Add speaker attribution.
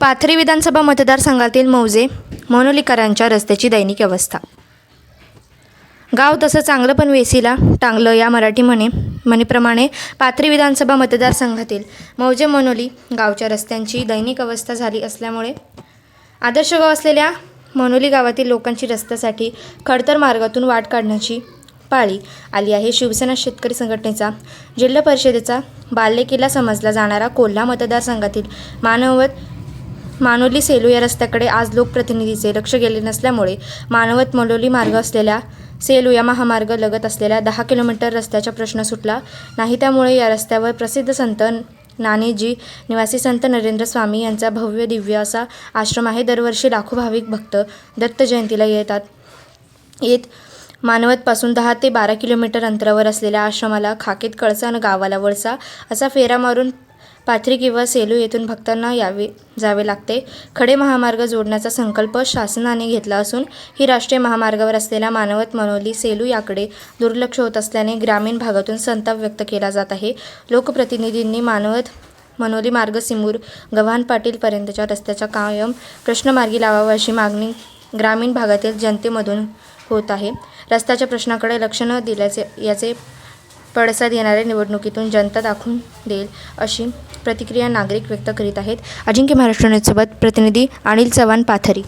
Speaker 1: पाथरी विधानसभा मतदारसंघातील मौजे मनोलीकरांच्या रस्त्याची दैनिक अवस्था. गाव तसं चांगलं पण वेसीला टांगलं या मराठी म्हणे. म्हणेप्रमाणे पाथरी विधानसभा मतदारसंघातील मौजे मनोली गावच्या रस्त्यांची दैनिक अवस्था झाली असल्यामुळे आदर्श गाव असलेल्या मनोली गावातील लोकांची रस्त्यासाठी खडतर मार्गातून वाट काढण्याची पाळी आली आहे. शिवसेना शेतकरी संघटनेचा जिल्हा परिषदेचा बाल्यकिल्ला समजला जाणारा कोल्हा मतदारसंघातील मानवत मानोली सेलू या रस्त्याकडे आज लोकप्रतिनिधीचे लक्ष गेले नसल्यामुळे मानवत मलोली मार्ग असलेल्या सेलू या महामार्ग लगत असलेल्या दहा किलोमीटर रस्त्याचा प्रश्न सुटला. नाही त्यामुळे या रस्त्यावर प्रसिद्ध संत नाणेजी निवासी संत नरेंद्र स्वामी यांचा भव्य दिव्य असा आश्रम आहे. दरवर्षी लाखो भाविक भक्त दत्त जयंतीला येतात. येत मानवतपासून दहा ते बारा किलोमीटर अंतरावर असलेल्या आश्रमाला खाकेत कळसा आणि गावाला वळसा असा फेरा मारून पाथरी किंवा सेलू येथून भक्तांना यावे जावे लागते. खडे महामार्ग जोडण्याचा संकल्प शासनाने घेतला असून ही राष्ट्रीय महामार्गावर असलेल्या मानवत मनोली सेलू याकडे दुर्लक्ष होत असल्याने ग्रामीण भागातून संताप व्यक्त केला जात आहे. लोकप्रतिनिधींनी मानवत मनोली मार्ग सिमूर गव्हाण पाटीलपर्यंतच्या रस्त्याचा कायम प्रश्नमार्गी लावावा अशी मागणी ग्रामीण भागातील जनतेमधून होत आहे. रस्त्याच्या प्रश्नाकडे लक्ष न दिल्याचे याचे पडसाद येणाऱ्या निवडणुकीतून जनता दाखवून देईल अशी प्रतिक्रिया नागरिक व्यक्त करीत आहेत. अजिंक्य महाराष्ट्र न्यूजसोबत प्रतिनिधी अनिल चव्हाण पाथरी.